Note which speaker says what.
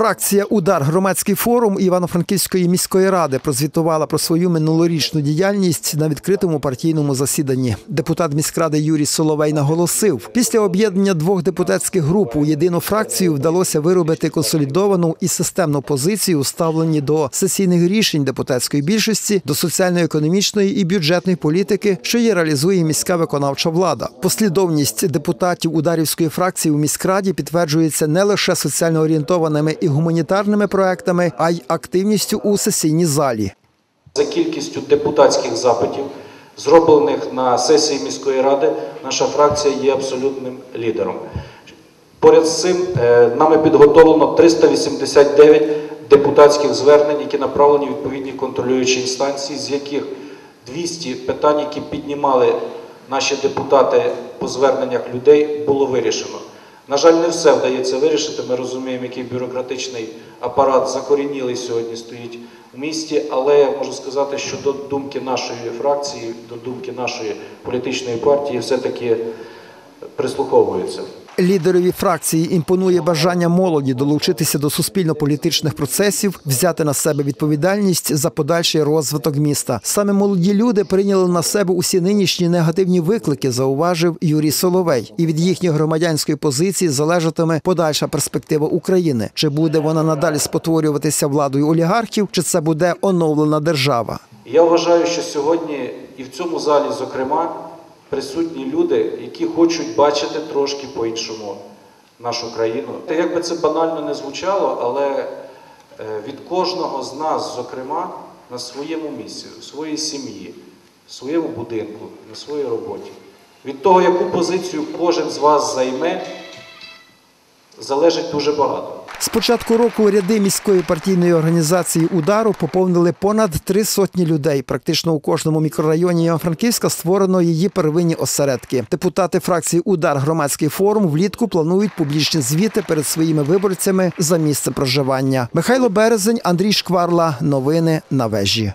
Speaker 1: Фракція Удар громадський форум Івано-Франківської міської ради прозвітувала про свою минулорічну діяльність на відкритому партійному засіданні. Депутат міськради Юрій Соловей наголосив, після об'єднання двох депутатських груп у єдину фракцію вдалося виробити консолідовану і системну позицію у ставленні до сесійних рішень депутатської більшості, до соціально-економічної і бюджетної політики, що її реалізує міська виконавча влада. Послідовність депутатів ударівської фракції у міськраді підтверджується не лише соціально орієнтованими і гуманітарними проектами, а й активністю у сесійній залі.
Speaker 2: За кількістю депутатських запитів, зроблених на сесії міської ради, наша фракція є абсолютним лідером. Поряд з цим е, нами підготовлено 389 депутатських звернень, які направлені в відповідні контролюючі інстанції, з яких 200 питань, які піднімали наші депутати по зверненнях людей, було вирішено. На жаль, не все вдається вирішити. Ми розуміємо, який бюрократичний апарат закорінілий сьогодні стоїть в місті, але я можу сказати, що до думки нашої фракції, до думки нашої політичної партії все-таки прислуховуються.
Speaker 1: Лідерові фракції імпонує бажання молоді долучитися до суспільно-політичних процесів, взяти на себе відповідальність за подальший розвиток міста. Саме молоді люди прийняли на себе усі нинішні негативні виклики, зауважив Юрій Соловей. І від їхньої громадянської позиції залежатиме подальша перспектива України. Чи буде вона надалі спотворюватися владою олігархів, чи це буде оновлена держава?
Speaker 2: Я вважаю, що сьогодні і в цьому залі, зокрема, присутні люди, які хочуть бачити трошки по-іншому нашу країну. Та Як би це банально не звучало, але е, від кожного з нас, зокрема, на своєму місці, у своїй сім'ї, в своєму будинку, на своїй роботі, від того, яку позицію кожен з вас займе, залежить дуже багато.
Speaker 1: З початку року ряди міської партійної організації удару поповнили понад три сотні людей. Практично у кожному мікрорайоні Івано-Франківська створено її первинні осередки. Депутати фракції Удар громадський форум влітку планують публічні звіти перед своїми виборцями за місце проживання. Михайло Березень, Андрій Шкварла. Новини на вежі.